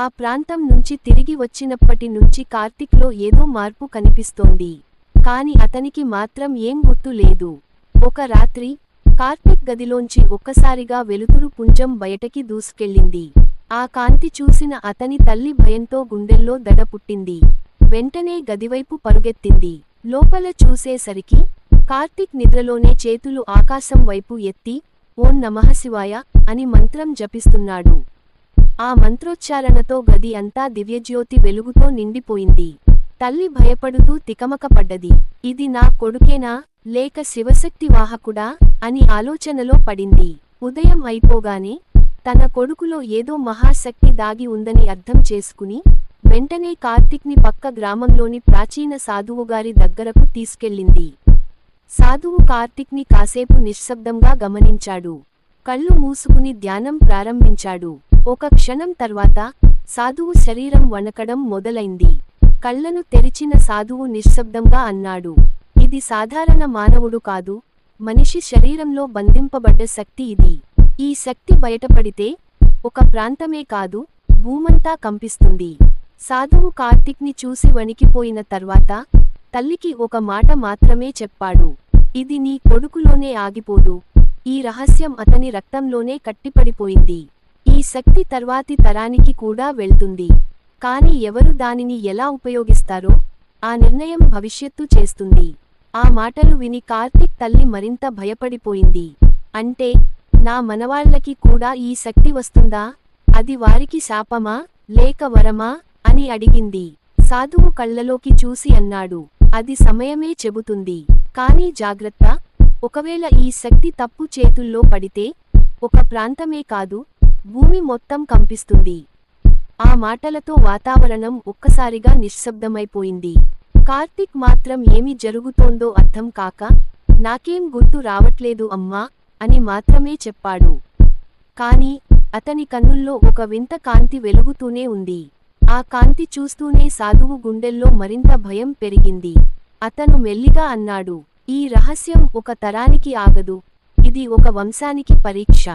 ఆ ప్రాంతం నుంచి తిరిగి వచ్చినప్పటి నుంచి కార్తిక్లో ఏదో మార్పు కనిపిస్తోంది. కాని అతనికి మాత్రం ఏం గుర్తు లేదు. ఒక రాత్రి కార్తిక్ గదిలోంచి ఒక్కసారిగా వెలుతురు పుంజం బయటకి దూసుకెళ్ళింది. ఆ కాంతి చూసిన అతని తల్లి భయంతో గుండెల్లో దడ పుట్టింది. వెంటనే గదివైపు పరుగెత్తింది. లోపల చూసేసరికి కార్తిక్ నిద్రలోనే చేతులు ఆకాశం వైపు ఎత్తి ఓం నమఃశివాయ అని మంత్రం జపిస్తున్నాడు. ఆ మంత్రోచ్చారణతో గది అంతా దివ్యజ్యోతి వెలుగుతో నిండిపోయింది. తల్లి భయపడుతూ తికమకపడ్డది. ఇది నా కొడుకేనా? లేక శివశక్తి వాహకుడా? అని ఆలోచనలో పడింది. ఉదయం అయిపోగానే తన కొడుకులో ఏదో మహాశక్తి దాగి ఉందని అర్థం చేసుకుని వెంటనే కార్తిక్ని పక్క గ్రామంలోని ప్రాచీన సాధువుగారి దగ్గరకు తీసుకెళ్ళింది. సాధువు కార్తిక్ని కాసేపు నిశ్శబ్దంగా గమనించాడు. కళ్ళు మూసుకుని ధ్యానం ప్రారంభించాడు. ఒక క్షణం తర్వాత సాధువు శరీరం వణకడం మొదలైంది. కళ్ళను తెరిచిన సాధువు నిశ్శబ్దంగా అన్నాడు. ఇది సాధారణ మానవుడు కాదు మనిషి శరీరంలో బంధింపబడ్డ శక్తి ఇది. ఈ శక్తి బయటపడితే ఒక ప్రాంతమే కాదు భూమంతా కంపిస్తుంది. సాధువు కార్తిక్ని చూసి వణికిపోయిన తర్వాత తల్లికి ఒక మాట మాత్రమే చెప్పాడు. ఇది నీ కొడుకులోనే ఆగిపోదు. ఈ రహస్యం అతని రక్తంలోనే కట్టిపడిపోయింది. ఈ శక్తి తర్వాతి తరానికి కూడా వెళ్తుంది. కాని ఎవరు దానిని ఎలా ఉపయోగిస్తారో ఆ నిర్ణయం భవిష్యత్తు చేస్తుంది. ఆ మాటలు విని కార్తిక్ తల్లి మరింత భయపడిపోయింది. అంటే నా మనవాళ్ళకి కూడా ఈ శక్తి వస్తుందా? అది వారికి శాపమా? లేక వరమా? అని అడిగింది. సాధువు కళ్ళలోకి చూసి అన్నాడు. అది సమయమే చెబుతుంది. కానీ జాగ్రత్త. ఒకవేళ ఈ శక్తి తప్పు చేతుల్లో పడితే ఒక ప్రాంతమే కాదు భూమి మొత్తం కంపిస్తుంది. ఆ మాటలతో వాతావరణం ఒక్కసారిగా నిశ్శబ్దమైపోయింది. కార్తిక్ మాత్రం ఏమి జరుగుతోందో అర్థం కాక నాకేం గుర్తు రావట్లేదు అమ్మా అని మాత్రమే చెప్పాడు. కాని అతని కన్నుల్లో ఒక వింత కాంతి వెలుగుతూనే ఉంది. ఆ కాంతి చూస్తూనే సాధువు గుండెల్లో మరింత భయం పెరిగింది. అతను మెల్లిగా అన్నాడు ఈ రహస్యం ఒక తరానికి ఆగదు. ఇది ఒక వంశానికి పరీక్ష.